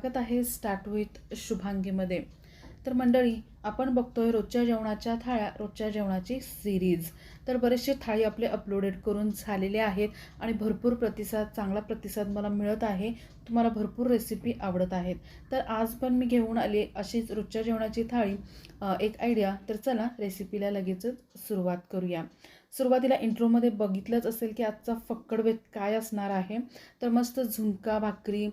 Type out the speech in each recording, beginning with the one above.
स्वागत आहे start with शुभांगीमध्ये. तर मंडळी आपण बघतोय रोजच्या जेवणाच्या थाळ्या रोजच्या जेवणाची सिरीज तर बरेचसे थाळी आपले अपलोडेड करून झालेले आहेत आणि भरपूर प्रतिसाद चांगला प्रतिसाद मला मिळत आहे. तुम्हाला भरपूर रेसिपी आवडत आहेत. तर आज पण मी घेऊन आले अशीच रोजच्या जेवणाची थाळी. एक आयडिया तर चला रेसिपीला लगेचच सुरुवात करूया. सुरुवातीला इंट्रोमध्ये बघितलंच असेल की आजचा फक्कड काय असणार आहे. तर मस्त झुणका भाकरी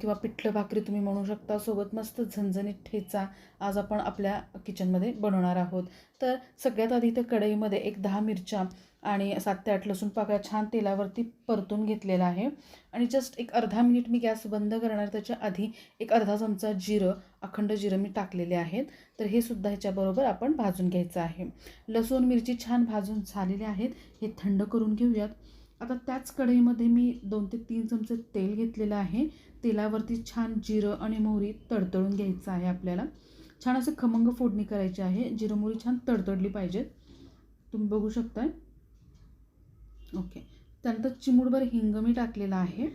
किंवा पिठलं भाकरी तुम्ही म्हणू शकता. सोबत मस्त झणझणीत ठेचा आज आपण आपल्या किचनमध्ये बनवणार आहोत. तर सगळ्यात आधी इथं कढईमध्ये एक दहा मिरच्या आणि सात ते आठ लसूण पाकळ्या छान तेलावरती परतून घेतलेला आहे. आणि जस्ट एक अर्धा मिनिट मी गॅस बंद करणार त्याच्या आधी एक अर्धा चमचा जिरं अखंड जिरं मी टाकलेले आहेत. तर हे सुद्धा ह्याच्याबरोबर आपण भाजून घ्यायचं आहे. लसूण मिरची छान भाजून झालेले आहेत. हे थंड करून घेऊयात. आता त्याच कढईमध्ये मी दोन ते तीन चमचे तेल घेतलेलं आहे. तेलावरती छान जिरं आणि मोहरी तडतडून घ्यायचं आहे आपल्याला. छान असं खमंग फोडणी करायची आहे. जिरं मोहरी छान तडतडली पाहिजेत. तुम्ही बघू शकताय. ओके. त्यानंतर चिमूडभर हिंग मी टाकलेला आहे.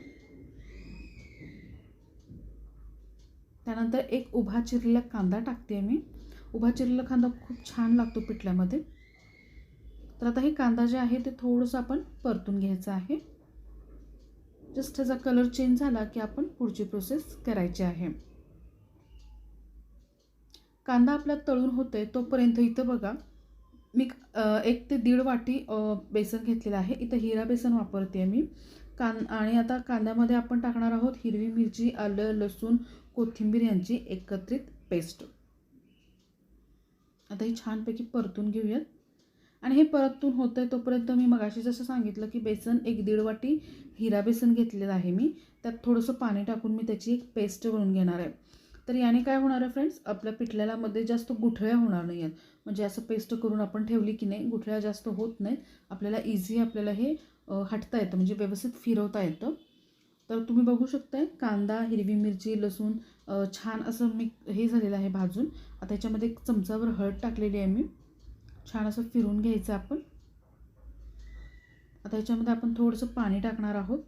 त्यानंतर एक उभा चिरलेला कांदा टाकते मी. उभा चिरलेला कांदा खूप छान लागतो पिठल्यामध्ये. तर आता हे कांदा जे आहे ते थोडंसं आपण परतून घ्यायचं आहे. जस्ट त्याचा कलर चेंज झाला की आपण पुढची प्रोसेस करायची आहे. कांदा आपला तळून होतोय तोपर्यंत इथं बघा मी एक ते दीड वाटी बेसन घेतलेलं आहे. इथं हिरा बेसन वापरते मी. कान आणि आता कांद्यामध्ये आपण टाकणार आहोत हिरवी मिरची आलं लसूण कोथिंबीर यांची एकत्रित पेस्ट. आता ही छानपैकी परतून घेऊयात. आणि हे परतून होतं आहे तोपर्यंत मी मगाशी जसं सांगितलं की बेसन एक दीड वाटी हिरा बेसन घेतलेलं आहे मी. त्यात थोडंसं पाणी टाकून मी त्याची एक पेस्ट बनवून घेणार आहे. तर याने काय होणार आहे फ्रेंड्स आपल्या पिठल्याला मध्ये जास्त गुठळ्या होणार नाही आहेत. म्हणजे असं पेस्ट करून आपण ठेवली की नाही गुठळ्या जास्त होत नाहीत. आपल्याला इझी आपल्याला हे हटता येतं म्हणजे व्यवस्थित फिरवता येतं. तर तुम्ही बघू शकताय कांदा हिरवी मिरची लसूण छान असं मी हे झालेलं आहे भाजून. आता याच्यामध्ये एक चमचावर हळद टाकलेली आहे मी. छान असं फिरून घ्यायचं आपण. आता याच्यामध्ये आपण थोडंसं पाणी टाकणार आहोत.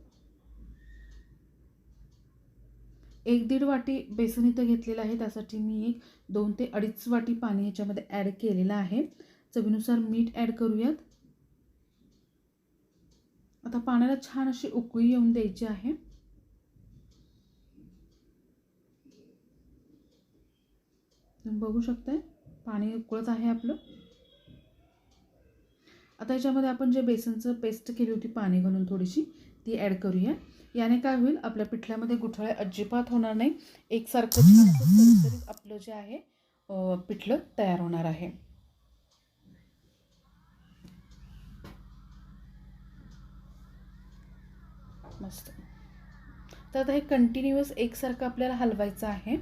एक दीड वाटी बेसन इथं घेतलेलं आहे. त्यासाठी मी एक दोन ते अडीच वाटी पाणी ह्याच्यामध्ये ॲड केलेलं आहे. चवीनुसार मीठ ॲड करूयात. आता पाण्याला छान अशी उकळी येऊन द्यायची आहे. बघू शकताय पाणी उकळत आहे आपलं. आता याच्यामध्ये आपण जे बेसनचं पेस्ट केली होती पाणी घालून थोडीशी ती ॲड करूया याने काय होईल? आपल्या पिठल्यामध्ये गुठळ्या अजिबात होणार नाही. एकसारखं छान आपलं जे आहे पिठलं तयार होणार आहे. मस्त. तर आता हे कंटिन्युअस एकसारखं आपल्याला हलवायचं आहे.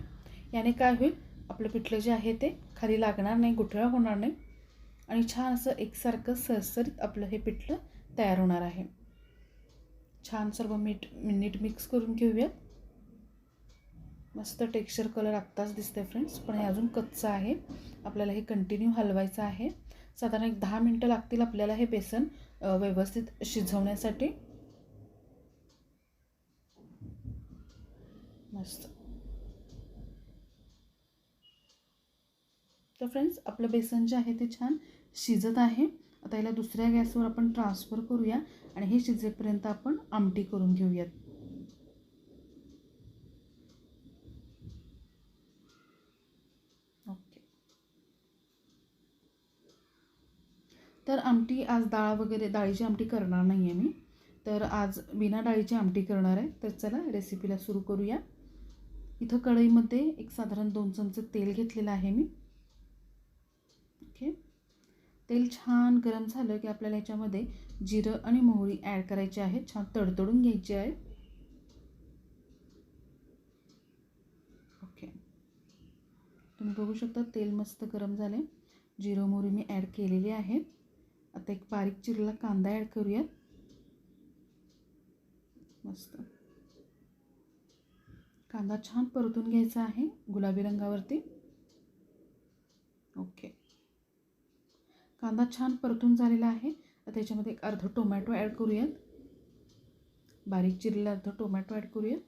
याने काय होईल? आपलं पिठलं जे आहे ते खाली लागणार नाही गुठळा होणार नाही. आणि छान असं एकसारखं सरसरीत आपलं हे पिठलं तयार होणार आहे. छान सर्व मीठ नीट मिक्स करून घेऊयात. मस्त टेक्स्चर कलर आत्ताच दिसतंय फ्रेंड्स पण हे अजून कच्चं आहे. आपल्याला हे कंटिन्यू हलवायचं आहे. साधारण एक दहा मिनटं लागतील आपल्याला हे बेसन व्यवस्थित शिजवण्यासाठी. मस्त. तर फ्रेंड्स आपलं बेसन जे आहे ते छान शिजत आहे. आता याला दुसऱ्या गॅसवर आपण ट्रान्सफर करूया आणि हे शिजेपर्यंत आपण आमटी करून घेऊयात. ओके. तर आमटी आज डाळ वगैरे डाळीची आमटी करणार नाही आहे मी. तर आज बिना डाळीची आमटी करणार आहे. तर चला रेसिपीला सुरू करूया. इथं कढईमध्ये एक साधारण दोन चमचे तेल घेतलेलं आहे मी. तेल छान गरम झालं की आपल्याला याच्यामध्ये जिरं आणि मोहरी ॲड करायची आहे. छान तडतडून घ्यायची आहे. ओके तुम्ही बघू शकता तेल मस्त गरम झाले जिरं मोहरी मी ॲड केलेली आहे. आता एक बारीक चिरलेला कांदा ॲड करूयात. मस्त. कांदा छान परतून घ्यायचा आहे गुलाबी रंगावरती. ओके कांदा छान परतून झालेला आहे. त्याच्यामध्ये एक अर्ध टोमॅटो ॲड करूयात. बारीक चिरलेला अर्ध टोमॅटो ॲड करूयात.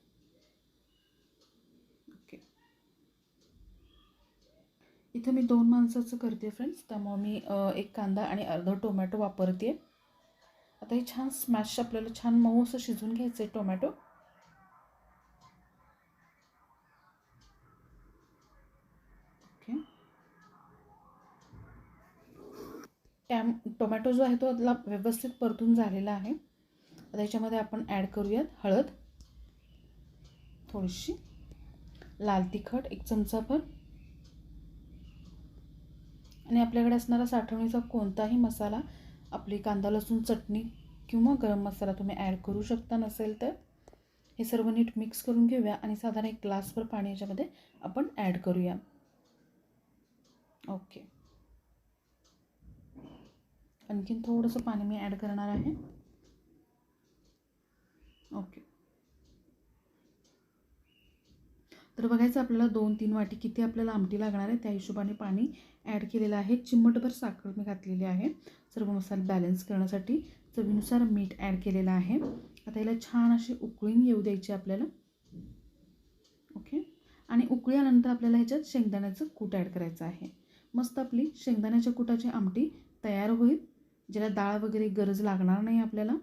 ओके. इथं मी दोन माणसाचं करते फ्रेंड्स. त्यामुळं मी एक कांदा आणि अर्ध टोमॅटो वापरते. आता हे छान स्मॅश आपल्याला छान मऊ असं शिजून घ्यायचं आहे टोमॅटो. त्या टोमॅटो जो आहे तो आपला व्यवस्थित परतून झालेला आहे. त्याच्यामध्ये आपण ॲड करूयात हळद. थोडीशी. लाल तिखट एक चमचाभर आणि आपल्याकडे असणारा साठवणीचा कोणताही मसाला आपली कांदा लसूण चटणी किंवा गरम मसाला तुम्ही ॲड करू शकता नसेल तर. हे सर्व नीट मिक्स करून घेऊया आणि साधारण एक ग्लासभर पाणी याच्यामध्ये आपण ॲड करूया. ओके आणखीन थोडंसं पाणी मी ॲड करणार आहे. ओके. तर बघायचं आपल्याला दोन तीन वाटी किती आपल्याला आमटी लागणार आहे त्या हिशोबाने पाणी ॲड केलेलं आहे. चिमटभर साखर मी घातलेली आहे सर्व मसाले बॅलन्स करण्यासाठी. चवीनुसार मीठ ॲड केलेलं आहे. आता याला छान अशी उकळून येऊ द्यायची आपल्याला. ओके. आणि उकळी आल्यानंतर आपल्याला ह्याच्यात शेंगदाण्याचं कूट ॲड करायचं आहे. मस्त आपली शेंगदाण्याच्या कुटाची आमटी तयार होईल. ज्याला डाळ वगैरे गरज लागणार नाही आपल्याला.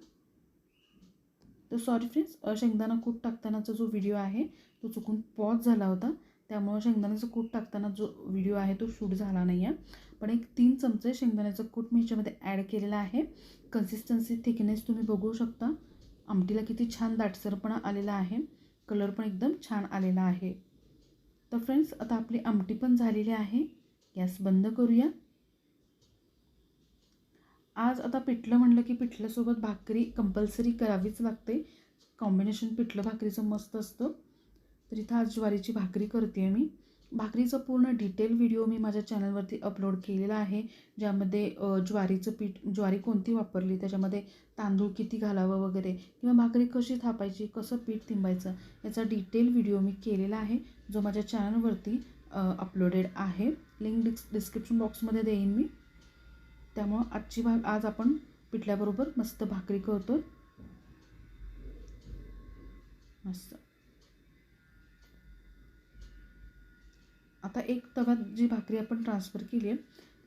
तर सॉरी फ्रेंड्स शेंगदाणा कूट टाकतानाचा जो व्हिडिओ आहे तो चुकून पॉज झाला होता. त्यामुळं शेंगदाण्याचं कूट टाकताना जो व्हिडिओ आहे तो शूट झाला नाही आहे पण एक तीन चमचे शेंगदाण्याचं कूट मी ह्याच्यामध्ये ॲड केलेलं आहे. कन्सिस्टन्सी थिकनेस तुम्ही बघू शकता. आमटीला किती छान दाटसरपणा आलेला आहे. कलर पण एकदम छान आलेला आहे. तर फ्रेंड्स आता आपली आमटी पण झालेली आहे. गॅस बंद करूया. आज आता पिठलं म्हणलं की पिठल्यासोबत भाकरी कंपल्सरी करावीच लागते. कॉम्बिनेशन पिठलं भाकरीचं मस्त असतं. तर इथं आज ज्वारीची भाकरी करते आहे मी. भाकरीचं पूर्ण डिटेल व्हिडिओ मी माझ्या चॅनलवरती अपलोड केलेला आहे ज्यामध्ये ज्वारीचं पीठ ज्वारी कोणती वापरली त्याच्यामध्ये तांदूळ किती घालावं वगैरे किंवा भाकरी कशी थापायची कसं पीठ तिंबायचं याचा डिटेल व्हिडिओ मी केलेला आहे जो माझ्या चॅनलवरती अपलोडेड आहे. लिंक डिस् डिस्क्रिप्शन बॉक्समध्ये देईन मी. त्यामुळं आजची भा आज आपण पिठल्याबरोबर मस्त भाकरी करतो. मस्त. आता एक तव्यात जी भाकरी आपण ट्रान्सफर केली आहे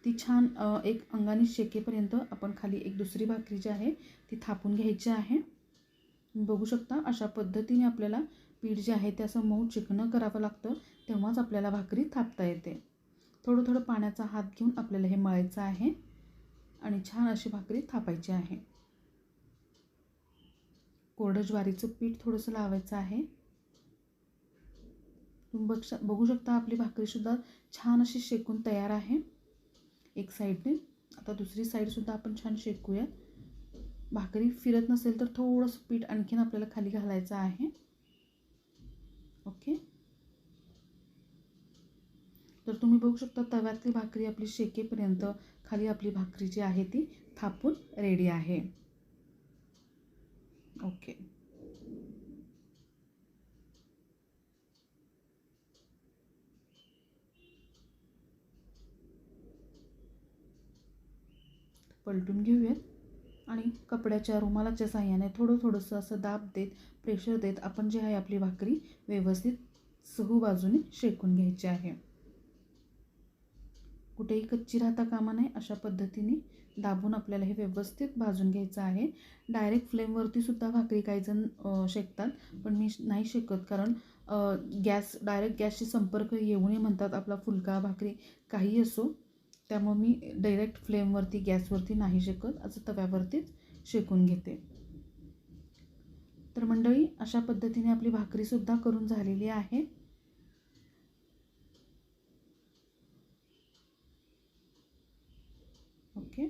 ती छान एक अंगाने शेकेपर्यंत आपण खाली एक दुसरी भाकरी जी आहे ती थापून घ्यायची आहे. बघू शकता अशा पद्धतीने आपल्याला पीठ जे आहे ते असं मऊ चिकनं करावं लागतं तेव्हाच आपल्याला भाकरी थापता येते. थोडं थोडं पाण्याचा हात घेऊन आपल्याला हे मळायचं आहे. आणि छान अशी भाकरी थापायची आहे. कोरडं ज्वारीचं पीठ थोडंसं लावायचं आहे. तुम्ही बघ बघू शकता आपली भाकरीसुद्धा छान अशी शेकून तयार आहे. एक साईडने आता दुसरी साईडसुद्धा आपण छान शेकूया. भाकरी फिरत नसेल तर थोडंसं पीठ आणखीन आपल्याला खाली घालायचं आहे. ओके? तर तुम्ही बघू शकता तव्यातली भाकरी आपली शेकेपर्यंत खाली आपली भाकरी जी आहे ती थापून रेडी आहे. ओके पलटून घेऊयात. आणि कपड्याच्या रुमालाच्या साह्याने थोडं थोडंसं असं दाब देत प्रेशर देत आपण जे आहे आपली भाकरी व्यवस्थित सहू बाजूने शेकून घ्यायची आहे. कुठेही कच्ची राहता कामा नये अशा पद्धतीने दाबून आपल्याला हे व्यवस्थित भाजून घ्यायचं आहे. डायरेक्ट फ्लेमवरती सुद्धा भाकरी काही जण शेकतात पण मी नाही शेकत कारण गॅस डायरेक्ट गॅसशी संपर्क येऊ नये म्हणतात आपला फुलका भाकरी काही असो. त्यामुळे मी डायरेक्ट फ्लेमवरती गॅसवरती नाही शेकत असं तव्यावरतीच शेकून घेते. तर मंडळी अशा पद्धतीने आपली भाकरीसुद्धा करून झालेली आहे ओके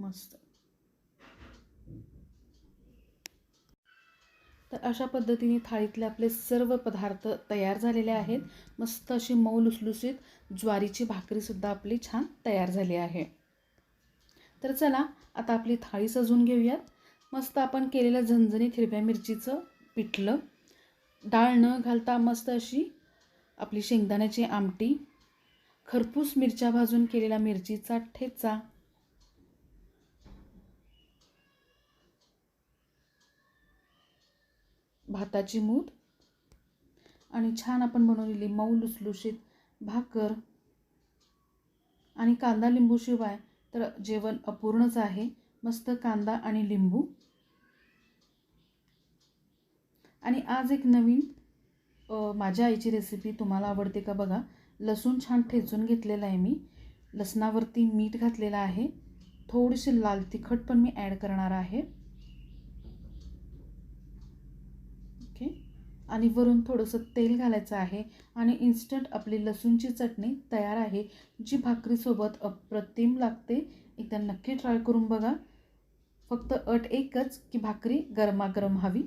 मस्त. तर अशा पद्धतीने थाळीतले आपले सर्व पदार्थ तयार झालेले आहेत. मस्त अशी मऊ लुसलुसीत ज्वारीची भाकरीसुद्धा आपली छान तयार झाली आहे. तर चला आता आपली थाळी सजवून घेऊयात. मस्त आपण केलेलं झणझणीत हिरव्या मिरचीचं पिठलं. डाळ न घालता मस्त अशी आपली शेंगदाण्याची आमटी. खरपूस मिरच्या भाजून केलेला मिरचीचा ठेचा. भाताची मूद आणि छान आपण बनवलेली मऊ लुसलुशीत भाकर आणि कांदा लिंबूशिवाय तर जेवण अपूर्णच आहे. मस्त कांदा आणि लिंबू. आणि आज एक नवीन माझ्या आईची रेसिपी तुम्हाला आवडते का बघा. लसूण छान ठेचून घेतलेला आहे मी. लसणावरती मीठ घातलेलं आहे. थोडीशी लाल तिखट पण मी ॲड करणार आहे ओके आणि वरून थोडंसं तेल घालायचं आहे आणि इन्स्टंट आपली लसूणची चटणी तयार आहे जी भाकरीसोबत अप्रतिम लागते. एकदा नक्की ट्राय करून बघा. फक्त अट एकच की भाकरी गरमागरम हवी.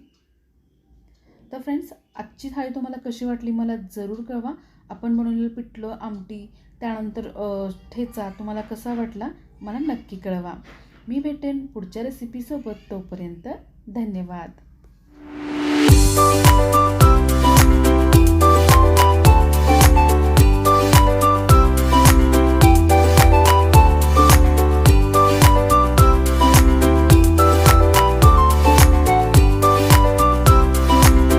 तर फ्रेंड्स आजची थाळी तुम्हाला कशी वाटली मला जरूर कळवा. आपण बनवलेलं पिठलं आमटी त्यानंतर ठेचा तुम्हाला कसा वाटला मला नक्की कळवा. मी भेटेन पुढच्या रेसिपीसोबत तोपर्यंत धन्यवाद.